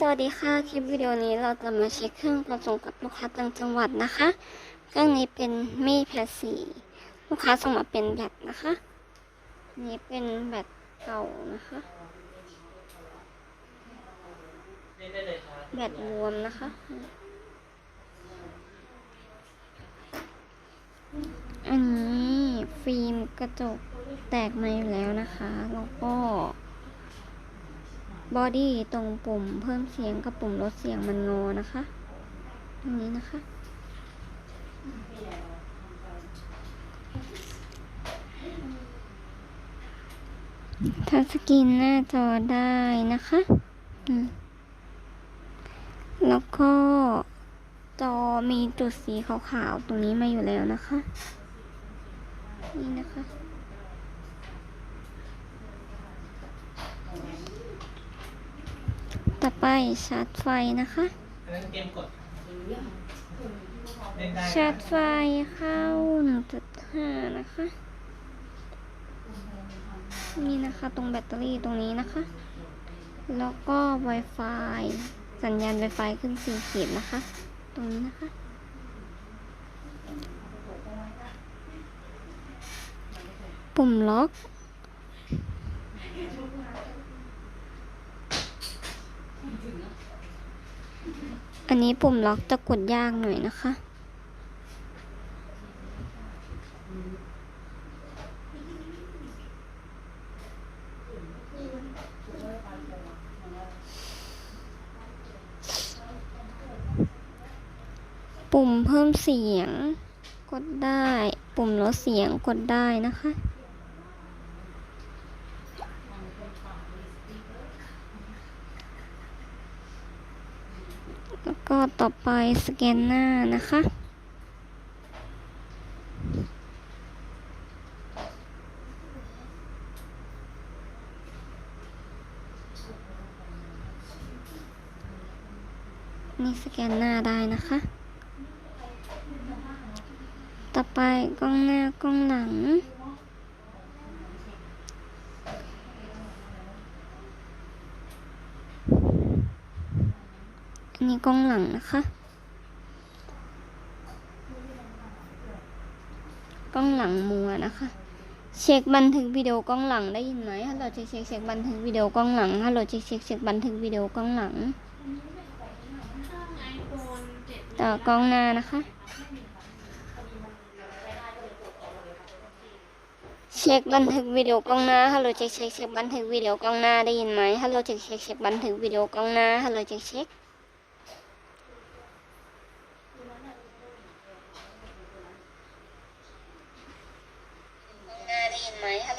สวัสดีค่ะ คลิปวิดีโอนี้เราจะมาเช็คเครื่องขนส่งกับลูกค้าต่างจังหวัดนะคะ เครื่องนี้เป็นมีแพดสีลูกค้าส่งมาเป็นแบตนะคะ นี้เป็นแบตเก่านะคะแบตรวมนะคะ อันนี้ฟิล์มกระจกแตกมาอยู่แล้วนะคะ แล้วก็ บอดี้ตรงปุ่มเพิ่มเสียงกับปุ่มลดเสียงมันงอนะคะตรงนี้นะคะ ทัชสกรีนหน้าจอได้นะคะแล้วก็จอมีจุดสีขาวๆตรงนี้มาอยู่แล้วนะคะ นี่นะคะ ต่อไปชาร์จไฟนะคะ อันนั้นเกมกดเล่นได้ชาร์จไฟเข้า 1.5 นะคะ นี่นะคะตรงแบตเตอรี่ตรงนี้นะคะ แล้วก็ Wi-Fi สัญญาณ Wi-Fi ขึ้น 4 ขีดนะคะ ตรงนี้นะคะ ปุ่มล็อก อันนี้ปุ่มล็อกจะกดยากหน่อยนะคะ ปุ่มเพิ่มเสียงกดได้ ปุ่มลดเสียงกดได้นะคะ แล้ว ก็ต่อไปสแกนหน้านะคะ นี่สแกนหน้าได้นะคะ ต่อไปกล้องหน้ากล้องหลัง อันนี้กล้องหลังนะคะกล้องหลังมัวนะคะ เช็คบันทึกวิดีโอกล้องหลังได้ยินไหมฮัลโหลเช็คเช็คเช็คบันทึกวิดีโอกล้องหลังฮัลโหลเช็คเช็คเช็คบันทึกวิดีโอกล้องหลัง ต่อกล้องหน้านะคะ เช็คบันทึกวิดีโอกล้องหน้าฮัลโหลเช็คเช็คเช็คบันทึกวิดีโอกล้องหน้าได้ยินไหมฮัลโหลเช็คเช็คเช็คบันทึกวิดีโอกล้องหน้าฮัลโหลเช็คเช็คกล้องหน้าได้ยินไหมฮัล